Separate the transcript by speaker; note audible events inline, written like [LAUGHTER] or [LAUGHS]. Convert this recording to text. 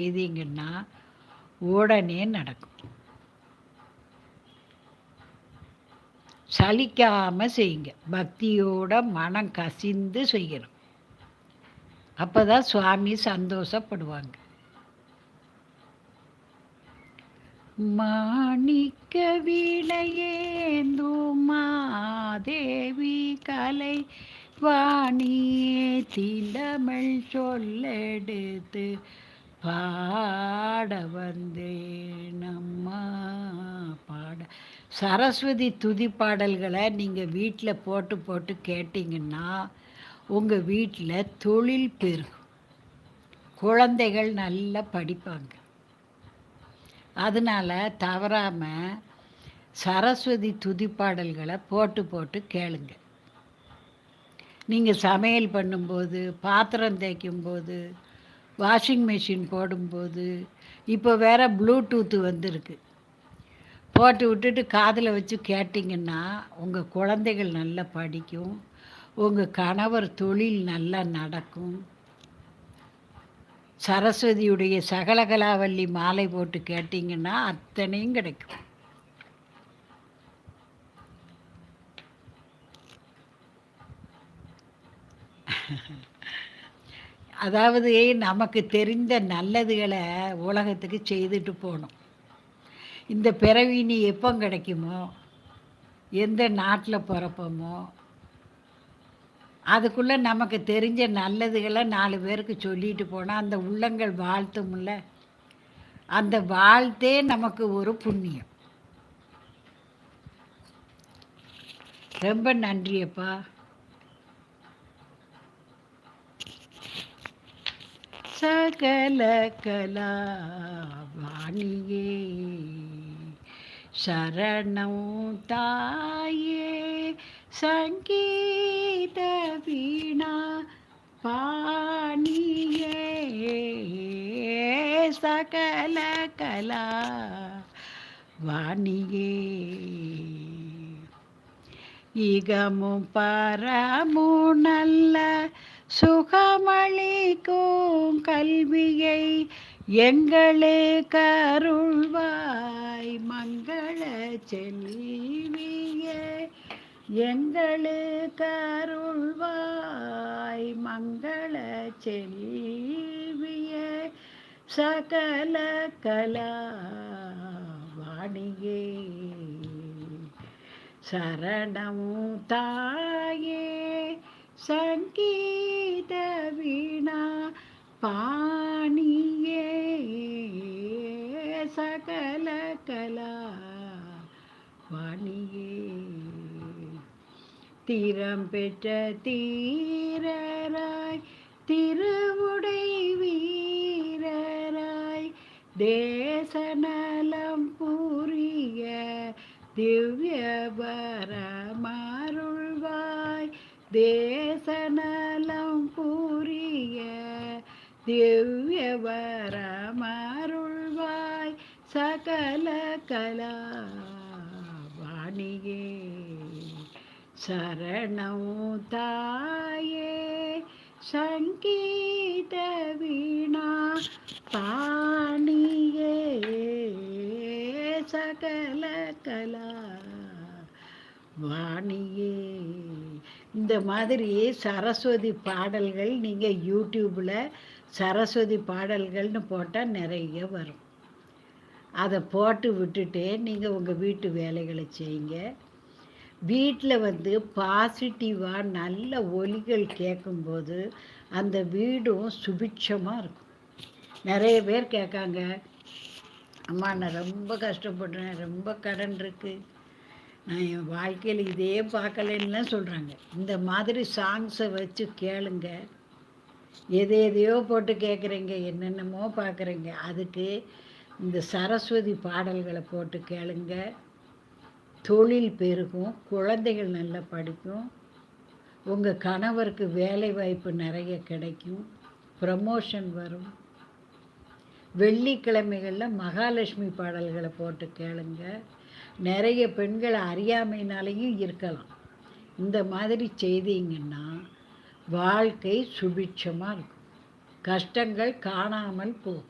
Speaker 1: செய்தீங்கன்னா உடனே நடக்கும். சலிக்காம செய்யுங்க. பக்தியோட மனம் கசிந்து செய்யணும். அப்போதான் சுவாமி சந்தோஷப்படுவாங்க. மாணிக்க விளையேந்தும் மாதேவி கலை. வாணியே திண்டமிழ் சொல்லெடுத்து பாட வந்தேன் அம்மா பாட. சரஸ்வதி துதி பாடல்களை நீங்கள் வீட்டில் போட்டு போட்டு கேட்டிங்கன்னா உங்கள் வீட்டில் தொழில் பெருகும். குழந்தைகள் நல்லா படிப்பாங்க. அதனால் தவறாமல் சரஸ்வதி துதி பாடல்களை போட்டு போட்டு கேளுங்க. நீங்கள் சமையல் பண்ணும்போது பாத்திரம் தேய்க்கும்போது வாஷிங் மிஷின் போடும்போது இப்போ வேறு ப்ளூடூத்து வந்திருக்கு. போட்டு விட்டுட்டு காதில் வச்சு கேட்டிங்கன்னா உங்கள் குழந்தைகள் நல்லா படிக்கும் உங்கள் கணவர் தொழில் நல்லா நடக்கும். சரஸ்வதியுடைய சகலகலாவல்லி மாலை போட்டு கேட்டிங்கன்னா அத்தனையும் கிடைக்கும். [LAUGHS] அதாவது நமக்கு தெரிந்த நல்லதுகளை உலகத்துக்கு செய்துட்டு போகணும். இந்த பிறவி நீ எப்போ கிடைக்குமோ? எந்த நாட்டில் பிறப்போமோ? அதுக்குள்ளே நமக்கு தெரிஞ்ச நல்லதுகளை நாலு பேருக்கு சொல்லிட்டு போனால் அந்த உள்ளங்கள் வாழ்த்தும்ல? அந்த வாழ்த்தே நமக்கு ஒரு புண்ணியம். ரொம்ப நன்றியப்பா. சகல கலாவாணியே சரணம் தாயே சங்கீத வீணா பாணியே. சகல கலா வாணியே இகமும் பரமும் நல்ல சுகமளிக்கும் கல்வியை எங்களே கருள்வாய். மங்கள செல்வியே எங்களே கருள்வாய். மங்கள செல்வியே சகல கலா வாணியே சரணம் தாயே. சங்கீத வீணா பாணியே சகல கலா வாணியே தீரம் பெற்ற தீரராய் திருவுடை வீரராய் தேசநலம் புரிய திவ்ய தே திவ்யவரமருள்வாய் சகல கலா வாணியே சரணம் தாயே சங்கீத வீணா பாணியே. சகல கலா வாணியே இந்த மாதிரி சரஸ்வதி பாடல்கள் நீங்கள் யூடியூப்பில் சரஸ்வதி பாடல்கள்னு போட்டால் நிறைய வரும். அதை போட்டு விட்டுட்டு நீங்கள் உங்கள் வீட்டு வேலைகளை செய்யுங்க. வீட்டில் வந்து பாசிட்டிவாக நல்ல ஒலிகள் கேட்கும்போது அந்த வீடும் சுபிட்சமாக இருக்கும். நிறைய பேர் கேட்காங்க அம்மா நான் ரொம்ப கஷ்டப்படுறேன் ரொம்ப கடன் இருக்குது நான் என் வாழ்க்கையில் இதே பார்க்கலன்னுலாம் சொல்கிறாங்க இந்த மாதிரி சாங்ஸை வச்சு கேளுங்கள் எது எதையோ போட்டு கேட்குறீங்க என்னென்னமோ பார்க்குறீங்க அதுக்கு இந்த சரஸ்வதி பாடல்களை போட்டு கேளுங்க. தொழில் பெருகும் குழந்தைகள் நல்லா படிக்கும். உங்கள் கணவருக்கு வேலை வாய்ப்பு நிறைய கிடைக்கும். ப்ரமோஷன் வரும். வெள்ளிக்கிழமைகளில் மகாலட்சுமி பாடல்களை போட்டு கேளுங்க. நிறைய பெண்கள் அறியாமையினாலேயும் இருக்கலாம். இந்த மாதிரி செய்தீங்கன்னா வாழ்க்கை சுபிட்சமாக இருக்கும். கஷ்டங்கள் காணாமல் போகும்.